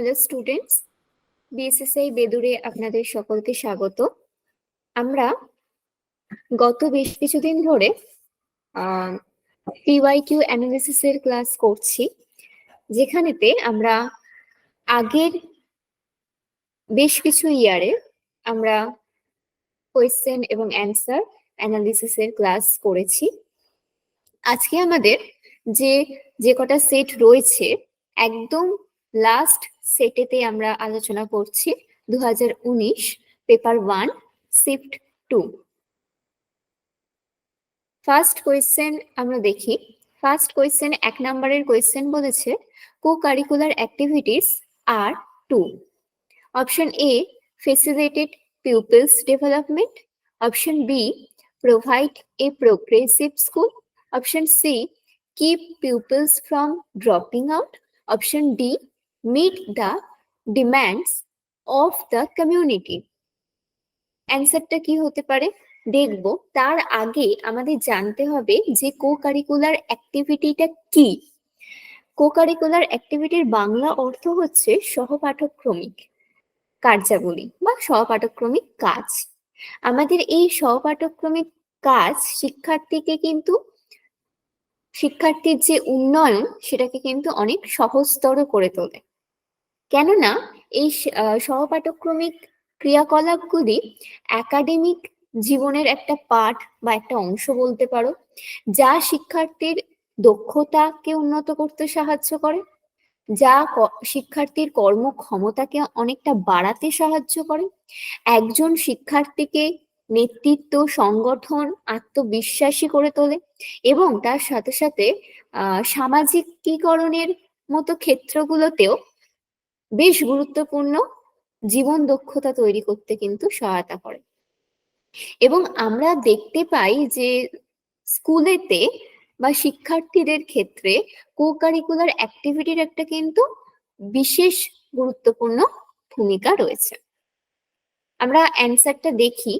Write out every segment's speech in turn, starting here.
Hello students BSSI বেদুরে আপনাদের সকলকে স্বাগত। আমরা গত বেশ কিছুদিন ধরে পিওয়াইকিউ অ্যানালিসিস এর ক্লাস করছি, যেখানেতে আমরা আগের বেশ কিছু ইয়ারে আমরা কোয়েশ্চেন এবং অ্যান্সার অ্যানালিসিস এর ক্লাস করেছি। আজকে আমাদের যে যে কটা সেট রয়েছে, একদম লাস্ট সেটেতে আমরা আলোচনা করছি দু হাজার উনিশ paper one shift two. First question আমরা দেখি। ফার্স্ট কোয়েশ্চেন এক নম্বরের কোয়েশ্চেন বলেছে co curricular activities are to. Option A facilitated pupils development. Option B provide a progressive school. Option C keep pupils from dropping out. Option D, meet the demands of the community. অ্যান্সারটা কি হতে পারে? দেখব। তার আগে আমাদের জানতে হবে যে কো কারিকুলার অ্যাক্টিভিটিটা কি? কো কারিকুলার অ্যাক্টিভিটির বাংলা অর্থ হচ্ছে সহপাঠক্রমিক কার্যাবলী বা সহপাঠক্রমিক কাজ। আমাদের এই সহপাঠক্রমিক কাজ শিক্ষার্থীকে কিন্তু, শিক্ষার্থীর যে উন্নয়ন সেটাকে কিন্তু অনেক সহজতর করে তোলে। কেননা এই সহপাঠক্রমিক ক্রিয়াকলাপগুলি একাডেমিক জীবনের একটা পাঠ বা একটা অংশ বলতে পারো, যা শিক্ষার্থীর দক্ষতাকে উন্নত করতে সাহায্য করে, যা শিক্ষার্থীর কর্মক্ষমতাকে অনেকটা বাড়াতে সাহায্য করে। একজন শিক্ষার্থীকে নেতৃত্ব, সংগঠন, আত্মবিশ্বাসী করে তোলে এবং তার সাথে সাথে সামাজিকীকরণের মতো ক্ষেত্রগুলোতেও বেশ গুরুত্বপূর্ণ জীবন দক্ষতা তৈরি করতে কিন্তু সহায়তা করে। এবং আমরা দেখতে পাই যে স্কুলেতে বা শিক্ষার্থীদের ক্ষেত্রে কো কারিকুলার অ্যাক্টিভিটির একটা কিন্তু বিশেষ গুরুত্বপূর্ণ ভূমিকা রয়েছে। আমরা অ্যান্সারটা দেখি।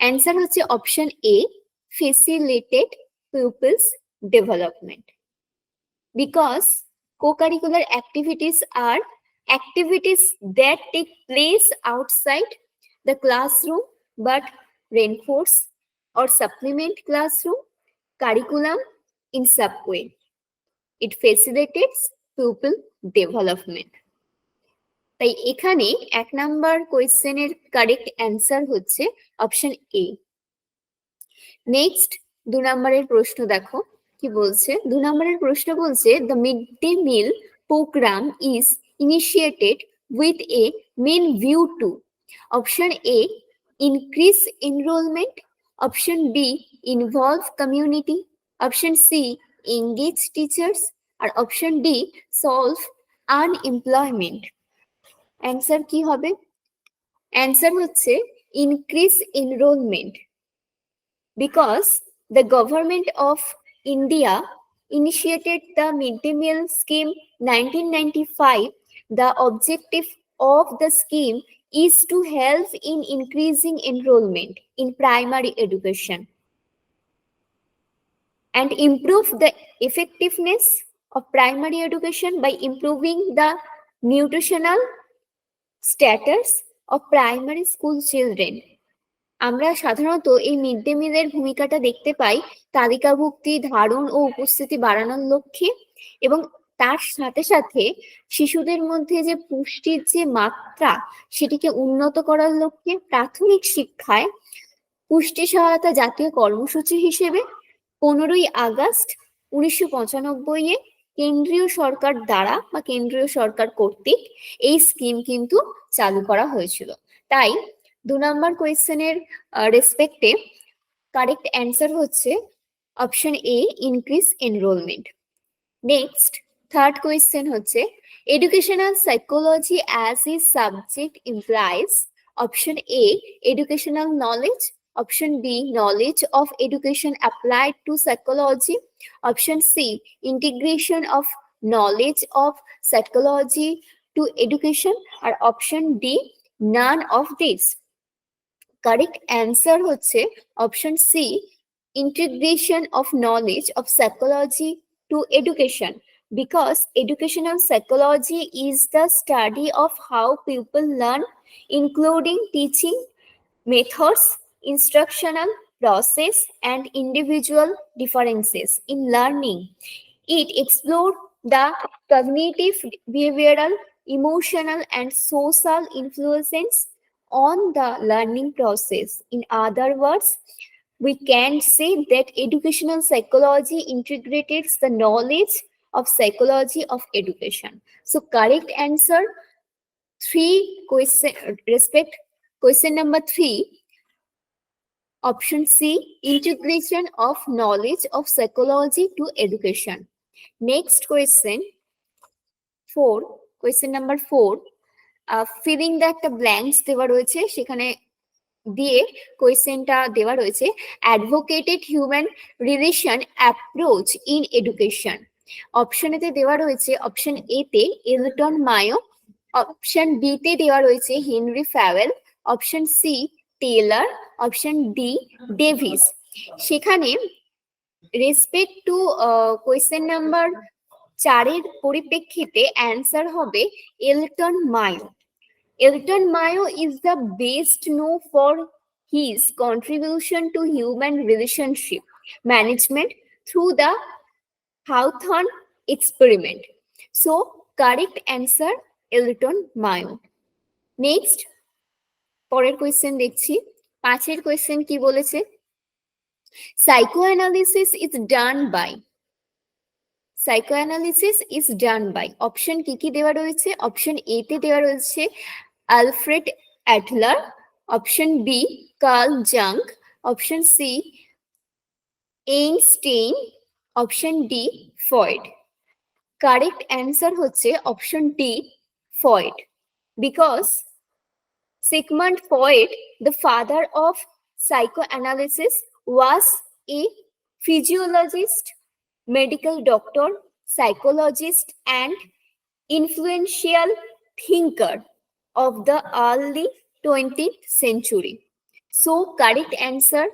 অ্যান্সার হচ্ছে option A facilitated pupils development because co-curricular activities are activities that take place outside the classroom but reinforce or supplement classroom curriculum in some way. It facilitates pupil development. তাই এখানে এক নাম্বার কোয়েশ্চেনের correct answer হচ্ছে option A next দু নম্বরের প্রশ্ন দেখো কি বলছে? দু নম্বরের প্রশ্ন বলছে the mid day meal program is initiated with a main view to option A increase enrollment option B involve community option C engage teachers or option D solve unemployment answer কি হবে? অ্যান্সার হচ্ছে increase enrollment because the government of India initiated the midday meal scheme 1995 the objective of the scheme is to help in increasing enrollment in primary education and improve the effectiveness of primary education by improving the nutritional status of primary school children. আমরা সাধারণত এই mid day মিলের ভূমিকাটা দেখতে পাই তালিকাভুক্তি, ধারণ ও উপস্থিতি বাড়ানোর লক্ষ্যে এবং তার সাথে সাথে শিশুদের মধ্যে যে পুষ্টির যে মাত্রা সেটিকে উন্নত করার লক্ষ্যে প্রাথমিক শিক্ষায় পুষ্টি সহায়তা জাতীয় কর্মসূচি হিসেবে পনেরোই আগস্ট উনিশশো পঁচানব্বই এ কেন্দ্রীয় সরকার দ্বারা বা কেন্দ্রীয় সরকার কর্তৃক এই স্কিম কিন্তু চালু করা হয়েছিল। তাই দু নম্বর কোয়েশ্চেনের রেসপেক্টে কারেক্ট অ্যান্সার হচ্ছে option A increase enrollment next third question হচ্ছে educational psychology as a subject implies option A educational knowledge option B knowledge of education applied to psychology option C integration of knowledge of psychology to education or option D none of this Correct answer হচ্ছে option C, integration of knowledge of psychology to education. because educational psychology is the study of how people learn, including teaching methods, instructional process, and individual differences in learning. It explored the cognitive, behavioral, emotional, and social influences on the learning process. In other words, we can say that educational psychology integrates the knowledge of psychology of education. So correct answer three question respect question number three option C integration of knowledge of psychology to education. Next question four question number four filling the একটা blanks দেওয়া রয়েছে, সেখানে দিয়ে কোয়েশ্চেনটা দেওয়া রয়েছে advocated human relation approach in education option এতে দেওয়া রয়েছে অপশন এ তে এলটন মায়ো অপশন বি তে দেওয়া রয়েছে Henry Fayol option C Taylor option D Davis সেখানে রেসপেক্ট টু কোয়েশ্চেন নাম্বার চারের পরিপ্রেক্ষিতে অ্যান্সার হবে Elton Mayo Elton Mayo is the best known for his contribution to human relationship management through the Hawthorne experiment. So, correct answer Elton Mayo next পরের question দেখছি পাঁচের question কি বলেছে psychoanalysis is done by psychoanalysis is done by option কি কি দেওয়া রয়েছে option A তে দেওয়া রয়েছে Alfred Adler option B Carl Jung option C Einstein option D Freud correct answer হচ্ছে option D Freud because Sigmund Freud, the father of psychoanalysis, was a physiologist, medical doctor, psychologist, and influential thinker of the early 20th century. So, correct answer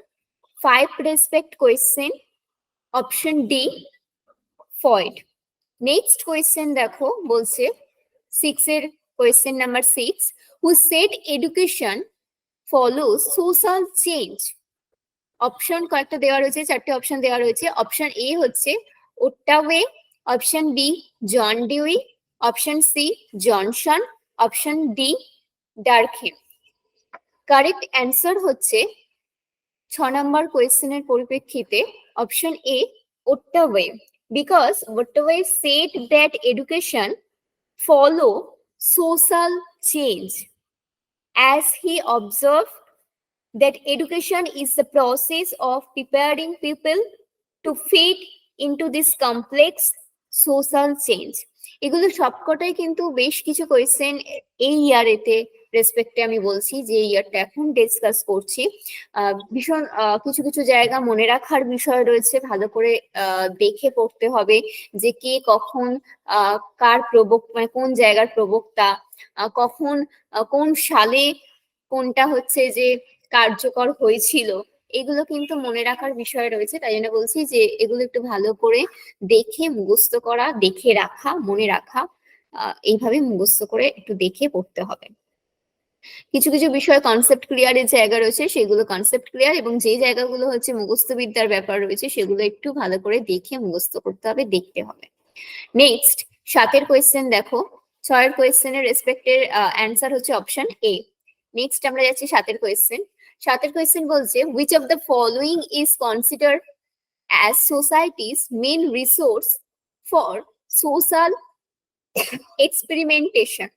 five respect question option D Freud. Next question দেখো বলছে six এর question number six who said education follows social change option কয়েকটা দেওয়া রয়েছে চারটে option দেওয়া রয়েছে option এ হচ্ছে Ottaway option B John Dewey option C Johnson option D Durkheim correct answer হচ্ছে ছ নম্বর কোয়েশ্চেনের পরিপ্রেক্ষিতে option A Ottaway because Ottaway set that education follow social change as he observed that education is the process of preparing people to fit into this complex social change এগুলো সবকটাই কিন্তু বেশ কিছু question এই ইয়ারেতে রেসপেক্টে আমি বলছি যে ইয়ারটা এখন ডিসকাস করছি। ভীষণ কিছু কিছু জায়গা মনে রাখার বিষয় রয়েছে। ভালো করে দেখে পড়তে হবে যে কে কখন কার প্রবক মানে কোন জায়গার প্রবক্তা কখন কোন সালে কোনটা হচ্ছে যে কার্যকর হয়েছিল। এগুলো কিন্তু মনে রাখার বিষয় রয়েছে, তাই জন্য বলছি যে এগুলো একটু ভালো করে দেখে, মুখস্থ করা, দেখে রাখা, মনে রাখা এইভাবে মুখস্থ করে একটু দেখে পড়তে হবে। কিছু কিছু বিষয় কনসেপ্ট ক্লিয়ারের জায়গা রয়েছে, সেগুলো কনসেপ্ট ক্লিয়ার এবং যে জায়গাগুলো হচ্ছে মুখস্থ বিদ্যার ব্যাপার রয়েছে, সেগুলো একটু ভালো করে দেখে মুখস্থ করতে হবে, দেখতে হবে। নেক্সট সাতের কোয়েশ্চেন দেখো। ছয়ের কোয়েশ্চেনের রেসপেক্টের অ্যান্সার হচ্ছে অপশন এ নেক্সট আমরা যাচ্ছি সাতের কোয়েশ্চেন সাতের কোয়েশ্চেন বলছে which of the following is consider as societies main resource for social experimentation.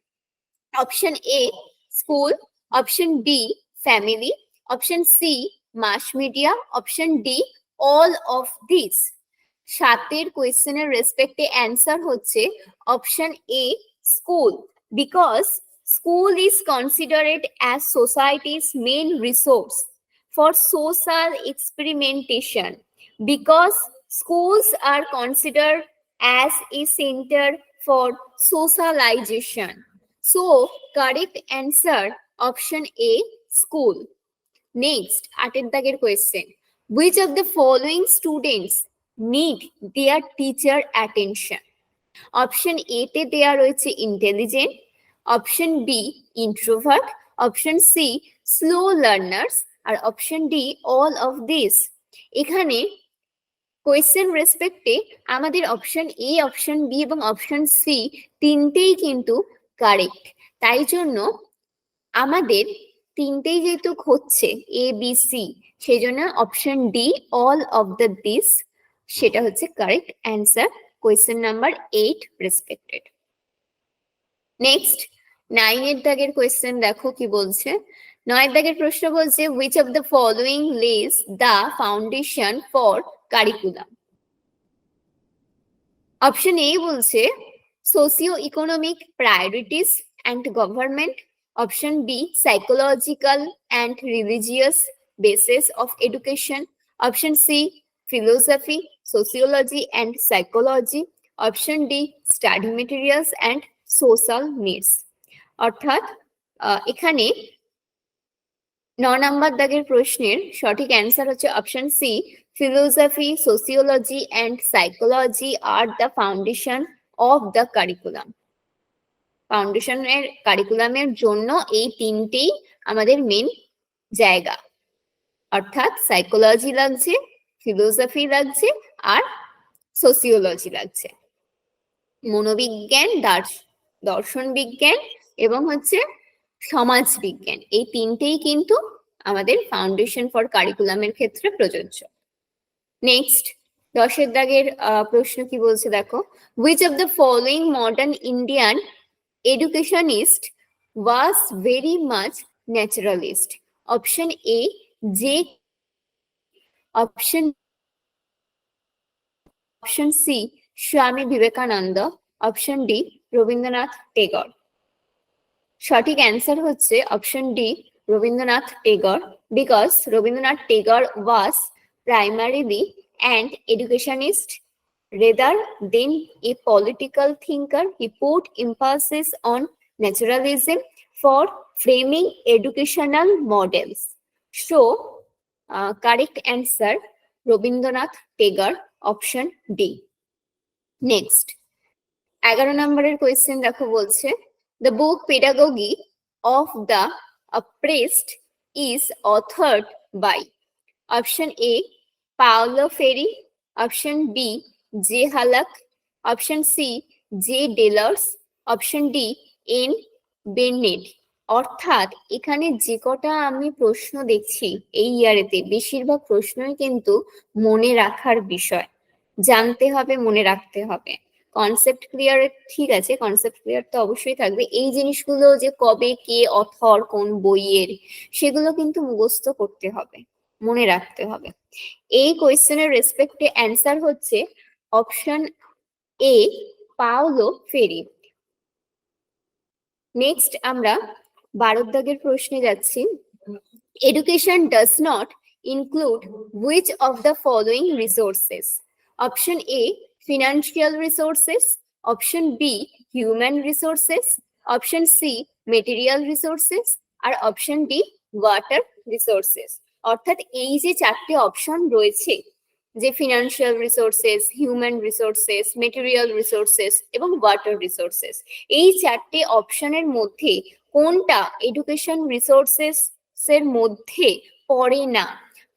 Option A, school. Option B, family. Option C, mass media. Option D, all of these. সাতের কোয়েশ্চেনের রেসপেক্টে answer হচ্ছে option A school because School is considered as society's main resource for social experimentation because schools are considered as a center for socialization. So, correct answer option A school. Next, আটের দাগের question. Which of the following students need their teacher attention? Option A তে দেয়া রয়েছে intelligent Option B introvert option C slow learners R option D all of this এখানে question রেসপেক্টে আমাদের option A option B এবং option C তিনটেই কিন্তু correct তাই জন্য আমাদের তিনটেই যেহেতু হচ্ছে এ বি সি সেই জন্য option D all of the this সেটা হচ্ছে correct answer question number eight respected next নাইনের দাগের কোয়েশ্চেন দেখো কি বলছে? নয়ের দাগের প্রশ্ন বলছে which of the following lays the foundation for curriculum option A বলছে socio economic priorities and government option B psychological and religious basis of education option C philosophy sociology and psychology option D study materials and social needs অর্থাৎ এখানে ন number দাগের প্রশ্নের সঠিক answer হচ্ছে option C philosophy sociology and psychology R the foundation of the curriculum ফাউন্ডেশনের কারিকুলামের জন্য এই তিনটেই আমাদের মেন জায়গা। অর্থাৎ সাইকোলজি লাগছে ফিলোসফি লাগছে আর সোসিওলজি লাগছে। মনোবিজ্ঞান, দার্শ- দর্শন বিজ্ঞান এবং হচ্ছে সমাজ বিজ্ঞান এই তিনটেই কিন্তু আমাদের ফাউন্ডেশন ফর কারিকুলামের ক্ষেত্রে প্রযোজ্য। নেক্সট দশের দাগের প্রশ্ন কি বলছে দেখো? Which of the following modern Indian educationist was very much naturalist option A J option option C Swami Vivekananda option D Rabindranath Tagore সঠিক অ্যান্সার হচ্ছে option D Rabindranath Tagore because Rabindranath Tagore was primarily and educationist rather than a political thinker he put emphasis on naturalism for framing educational models so correct answer Rabindranath Tagore option D next এগারো নম্বরের question দেখো বলছে the book pedagogy of the oppressed is authored by option A Paulo Freire option B J Hallak option C J Delors option D N Bennett অর্থাৎ এখানে যে কটা আমি প্রশ্ন দেখছি এই ইয়ারেতে, বেশিরভাগ প্রশ্নই কিন্তু মনে রাখার বিষয়। জানতে হবে, মনে রাখতে হবে। কনসেপ্ট ক্লিয়ার ঠিক আছে কনসেপ্ট ক্লিয়ার তো অবশ্যই থাকবে। এই জিনিসগুলো যে কবে, কে অথর কোন বইয়ের, সেগুলো কিন্তু মুখস্থ করতে হবে, মনে রাখতে হবে। এই কোয়েশ্চেনের রেসপেক্টে অ্যান্সার হচ্ছে option A Paulo Freire. Next আমরা বারো দাগের প্রশ্নে যাচ্ছি। Education does not include which of the following resources option A financial resources option B human resources option C material resources R option D water resources অর্থাৎ এই যে চারটে option রয়েছে, যে financial resources human resources material resources এবং water resources এই চারটে অপশনের মধ্যে কোনটা এডুকেশন রিসোর্সেস এর মধ্যে পড়ে না?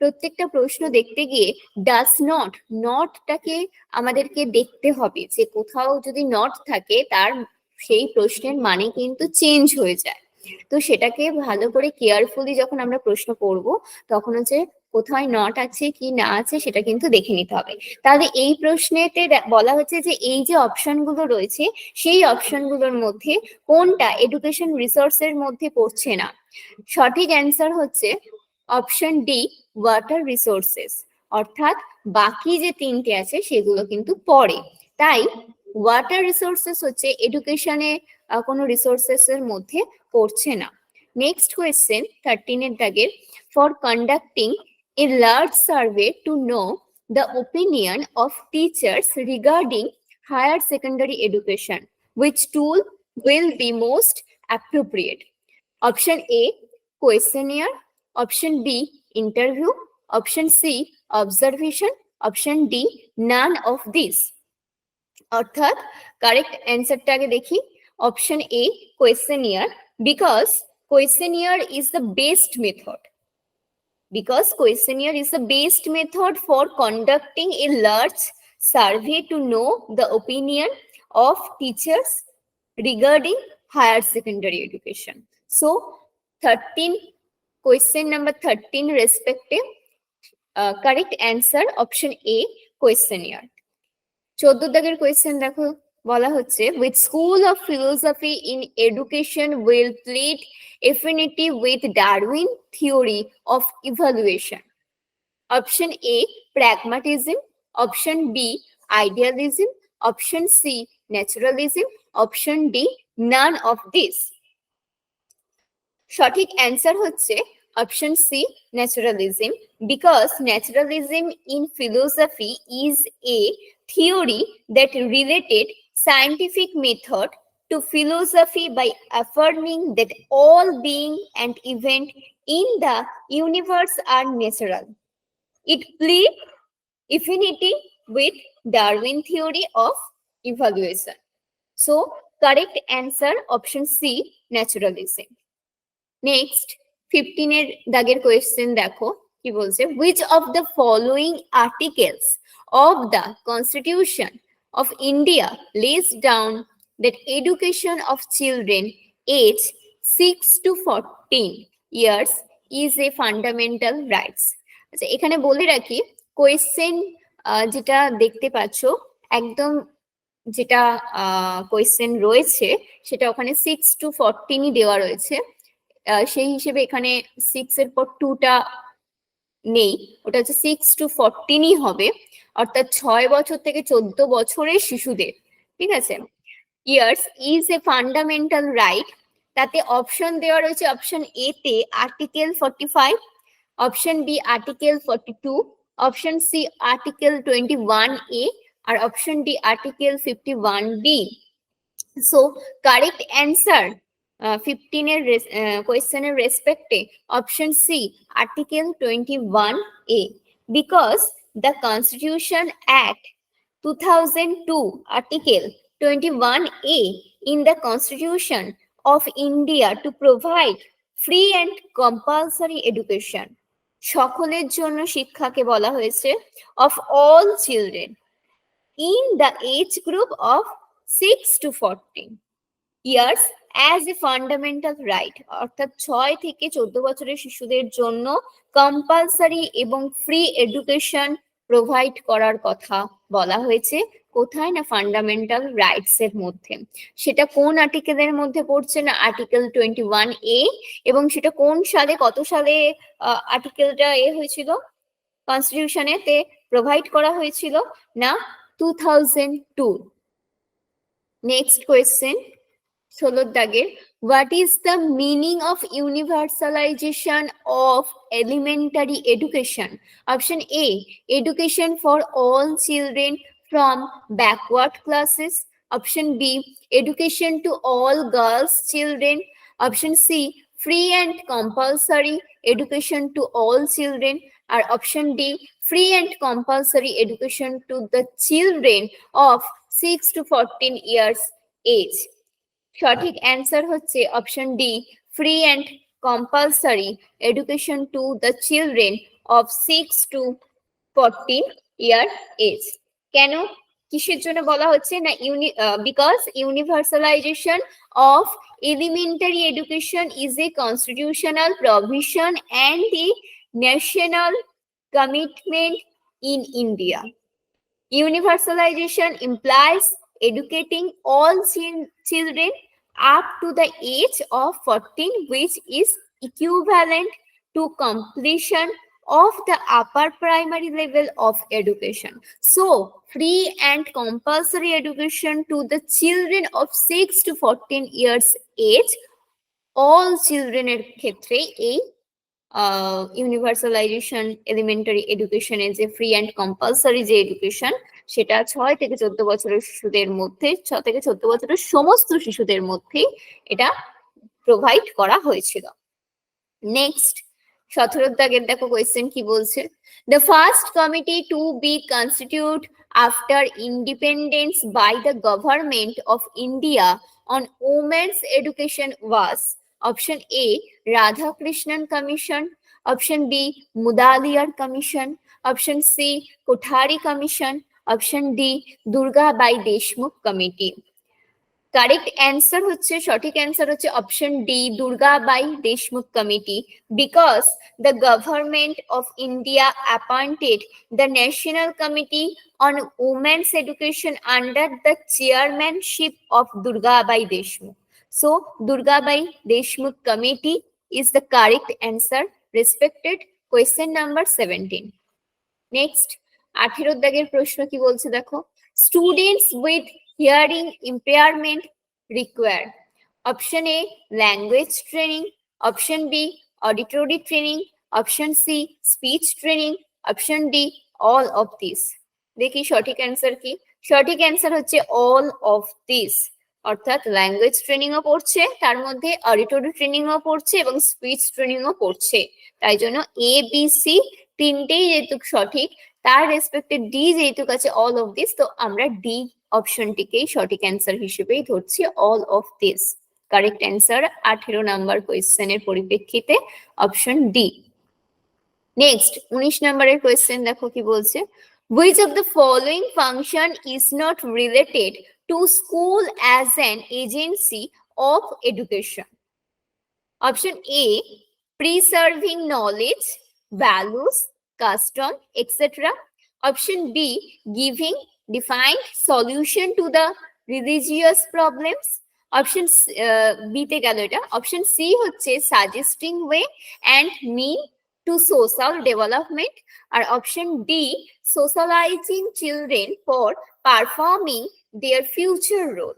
প্রত্যেকটা প্রশ্ন দেখতে গিয়ে ডাজ নট নটটাকে আমাদেরকে দেখতে হবে যে কোথাও যদি নট থাকে, তার সেই প্রশ্নের মানে কিন্তু চেঞ্জ হয়ে যায়। তো সেটাকে ভালো করে কেয়ারফুলি যখন আমরা প্রশ্ন করব, তখন হচ্ছে কোথায় নট আছে কি না আছে সেটা কিন্তু দেখে নিতে হবে। তাহলে এই প্রশ্নেতে বলা হচ্ছে যে এই যে অপশনগুলো রয়েছে, সেই অপশনগুলোর মধ্যে কোনটা এডুকেশন রিসোর্সের মধ্যে পড়ছে না? সঠিক অ্যান্সার হচ্ছে অপশন ডি ওয়াটার রিসোর্সেস অর্থাৎ বাকি যে তিনটে আছে সেগুলো কিন্তু পড়ে। তাই ওয়াটার রিসোর্সেস হচ্ছে এডুকেশনে কোনো রিসোর্সেস এর মধ্যে পড়ছে না। নেক্সট কোয়েশ্চেন থার্টিন এর দাগের for conducting a large survey to know the opinion of teachers regarding higher secondary education which tool will be most appropriate option A question option B interview. Option C, observation. Option D, none of these. অর্থাৎ correct অ্যান্সারটা আগে দেখি option A questionnaire because questionnaire is the best method because questionnaire is the best method for conducting a large survey to know the opinion of teachers regarding higher secondary education. So 13 question number 13 respective uh, correct answer option A questionnaire. চোদ্দ দাগের question দেখো বলা হচ্ছে with school of philosophy in education will plead affinity with Darwin theory of evaluation. Option A, pragmatism. Option B, idealism. Option C, naturalism. Option D, none of this. সঠিক answer হচ্ছে option C naturalism because naturalism in philosophy is a theory that related scientific method to philosophy by affirming that all being and event in the universe are natural. It pleads affinity with Darwin theory of evaluation. So, correct answer option C, naturalism. Next ফিফটিনের দাগের question দেখো, কি বলছে? Which of the following articles of the constitution of India lays down that education of children age six to fourteen years is a fundamental rights আচ্ছা এখানে বলে রাখি question যেটা দেখতে পাচ্ছ, একদম যেটা কোয়েশ্চেন রয়েছে, সেটা ওখানে সিক্স টু ফোরটিনই দেওয়া রয়েছে। সেই হিসেবে এখানে সিক্স এর পর টুটা নেই। ওটা হচ্ছে সিক্স টু ফোরটিনই হবে। অর্থাৎ ছয় বছর থেকে চোদ্দ বছরের শিশুদের। ঠিক আছে? Years is a fundamental right তাতে অপশন দেওয়া রয়েছে অপশন এ তে article forty five option B article forty two option C article twenty one A R option D article fifty one D so correct answer ফিফটিনের কোয়েশ্চেনের রেসপেক্টে option C article twenty one A because the Constitution Act 2002, Article 21A in the Constitution of India to provide free and compulsory education. সকলের জন্য শিক্ষাকে বলা হয়েছে of all children in the age group of 6 to 14 years as a fundamental right অর্থাৎ ছয় থেকে চোদ্দ বছরের শিশুদের জন্য কম্পালসারি এবং ফ্রি এডুকেশন প্রোভাইড করার কথা বলা হয়েছে। কোথায় না ফান্ডামেন্টাল রাইটস এর মধ্যে? সেটা কোন আর্টিকেলের মধ্যে পড়ছে না আর্টিকেল টোয়েন্টি ওয়ান এ এবং সেটা কোন সালে, কত সালে আর্টিকেলটা এ হয়েছিল? কনস্টিটিউশনে তে প্রোভাইড করা হয়েছিল না? Two thousand two next question ষোলোর দাগের what is the meaning of universalization of elementary education option A education for all children from backward classes option b education to all girls children option c free and compulsory education to all children or option d free and compulsory education to the children of 6 to 14 years age সঠিক answer হচ্ছে option D free and compulsory education to the children of six to fourteen year age কেন? কিসের জন্য বলা হচ্ছে? না uni because universalization of elementary education is a constitutional provision and a national commitment in India Universalization implies educating all chil- children up to the age of 14, which is equivalent to completion of the upper primary level of education. So, free and compulsory education to the children of 6 to 14 years age, all children এর ক্ষেত্রে এই universalisation elementary এডুকেশনের যে free and compulsory যে education সেটা ছয় থেকে চোদ্দ বছরের শিশুদের মধ্যে ছ থেকে চোদ্দ বছরের সমস্ত শিশুদের মধ্যে এটা প্রোভাইড করা হয়েছিল। নেক্সট সথরোদ্যাগের দেখো কোয়েশ্চেন কি বলছে? The first committee to be constitute after independence by the government of India on women's education was option A Radhakrishnan commission option B Mudaliar commission option C Kothari commission option D Durga Bai Deshmukh Committee. Correct answer হচ্ছে, সঠিক answer হচ্ছে option D Durgabai Deshmukh committee. Because the government of India appointed the national committee on women's education under the chairmanship of Durgabai Deshmukh so Durgabai Deshmukh committee is the correct answer respected question number seventeen next আঠেরো দাগের প্রশ্ন কি বলছে দেখো? Students with hearing impairment require option A language training option B, auditory training option C speech training option D all of this দেখি সঠিক answer কি? সঠিক অ্যান্সার হচ্ছে অল অফ দিস অর্থাৎ ল্যাঙ্গুয়েজ ট্রেনিং ও পড়ছে, তার মধ্যে অডিটরি ট্রেনিং ও পড়ছে এবং স্পিচ ট্রেনিং ও পড়ছে। তাই জন্য এ বি সি তিনটেই যেহেতু সঠিক তার রেসপেক্টে ডি যেহেতু কাছে অল অফ দিস তো আমরা ডি অপশনটিকেই সঠিক অ্যান্সার হিসেবেই ধরছি all of this correct answer আঠেরো নাম্বার কোয়েশ্চেনের পরিপ্রেক্ষিতে অপশন ডি নেক্সট উনিশ নাম্বারের কোয়েশ্চেন দেখো কি বলছে। Which of the following function is not related to school as an agency of education? Option a, preserving knowledge, values. Custom etc option b, giving defined solution to the religious problems. Option বিতে গেল এটা। Option C হচ্ছে suggesting way and mean to social development R option D socializing children for performing their future role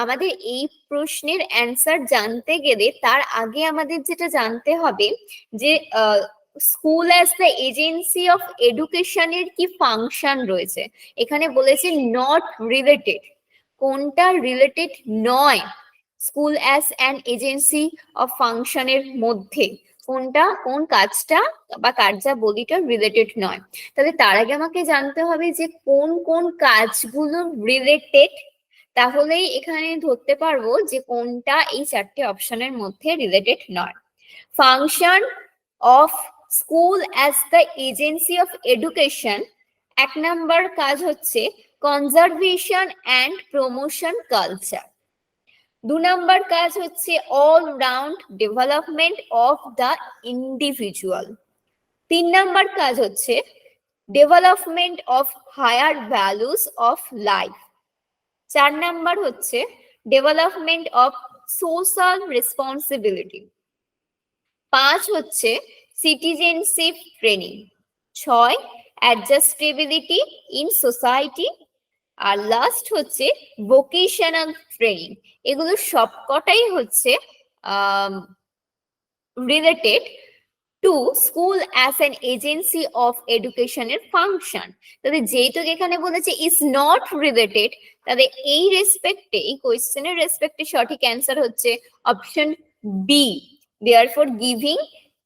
আমাদের এই প্রশ্নের answer জানতে গেলে তার আগে আমাদের যেটা জানতে হবে যে school as the agency of এডুকেশনের কি ফাংশন রয়েছে? এখানে বলেছে নট রিলেটেড কোনটা রিলেটেড নয়? School as an agency of ফাংশনের মধ্যে। কোনটা? কোন কাজটা বা কার্যাবলীটা রিলেটেড নয়? তাহলে তার আগে আমাকে জানতে হবে যে কোন কোন কাজগুলো রিলেটেড তাহলেই এখানে ধরতে পারব যে কোনটা এই চারটে অপশনের মধ্যে রিলেটেড নয়। Function of school as the agency of education এক নাম্বার কাজ হচ্ছে কনজারভেশন অ্যান্ড প্রমোশন কালচার দু নাম্বার কাজ হচ্ছে all round development of the individual তিন নাম্বার কাজ হচ্ছে development of higher values of life চার নাম্বার হচ্ছে ডেভেলপমেন্ট অফ সোশ্যাল রেসপন্সিবিলিটি পাঁচ হচ্ছে সিটিজেনশিপ ট্রেনিং ছয় অ্যাডজাস্টেবিলিটি ইন সোসাইটি আর লাস্ট হচ্ছে ভোকেশনাল ট্রেনিং এগুলো সবকটাই হচ্ছে related to school as an agency of এডুকেশনের ফাংশন তাহলে যেহেতু এখানে বলেছে ইজ নট রিলেটেড তাহলে এই রেসপেক্টে এই কোয়েশ্চেনের রেসপেক্টে সঠিক অ্যান্সার হচ্ছে option B therefore giving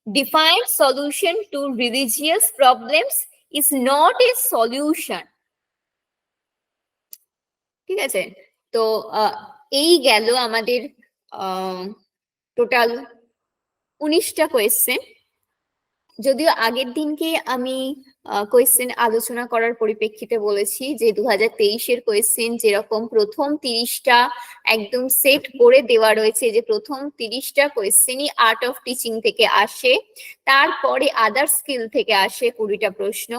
defined solution to religious problems is not a solution ঠিক আছে তো এই গেল আমাদের টোটাল উনিশটা কোয়েশ্চেন যদিও আগের দিনকে আমি কোয়েশ্চেন আলোচনা করার পরিপ্রেক্ষিতে বলেছি যে দু হাজার তেইশের কোয়েশ্চেন যেরকম প্রথম তিরিশটা একদম সেট করে দেওয়া রয়েছে যে প্রথম তিরিশটা কোয়েশ্চেনই আর্ট অফ টিচিং থেকে আসে, তারপরে আদার স্কিল থেকে আসে কুড়িটা প্রশ্ন।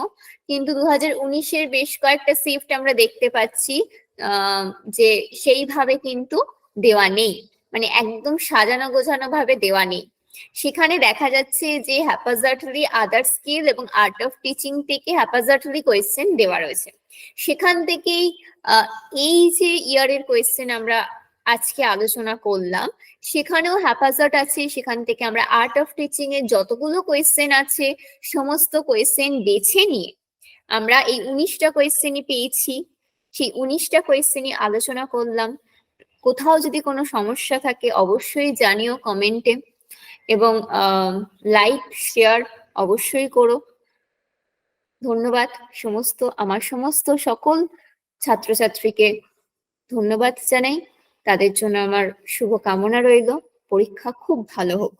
কিন্তু দু হাজার উনিশের বেশ কয়েকটা শিফট আমরা দেখতে পাচ্ছি যে সেইভাবে কিন্তু দেওয়া নেই। মানে একদম সাজানো গোছানো ভাবে দেওয়া নেই। সেখানে দেখা যাচ্ছে যে হ্যাপাজার্টলি আদার স্কিল এবং আর্ট অফ টিচিং থেকে হ্যাপাজার্টলি কোয়েশ্চেন দেওয়া রয়েছে। সেখান থেকেই এই যে ইয়ারের কোয়েশ্চেন আমরা আজকে আলোচনা করলাম, সেখানেও হ্যাপাজার্ট আছে, সেখান থেকে আমরা আর্ট অফ টিচিং এর যতগুলো কোয়েশ্চেন আছে, সমস্ত কোয়েশ্চেন বেছে নিয়ে আমরা এই উনিশটা কোয়েশ্চেনই পেয়েছি। সেই উনিশটা কোয়েশ্চেনই আলোচনা করলাম। কোথাও যদি কোনো সমস্যা থাকে অবশ্যই জানিও কমেন্টে। এবং লাইক শেয়ার অবশ্যই করো। ধন্যবাদ সমস্ত, আমার সমস্ত সকল ছাত্রছাত্রীকে ধন্যবাদ জানাই। তাদের জন্য আমার শুভকামনা রইল। পরীক্ষা খুব ভালো হোক।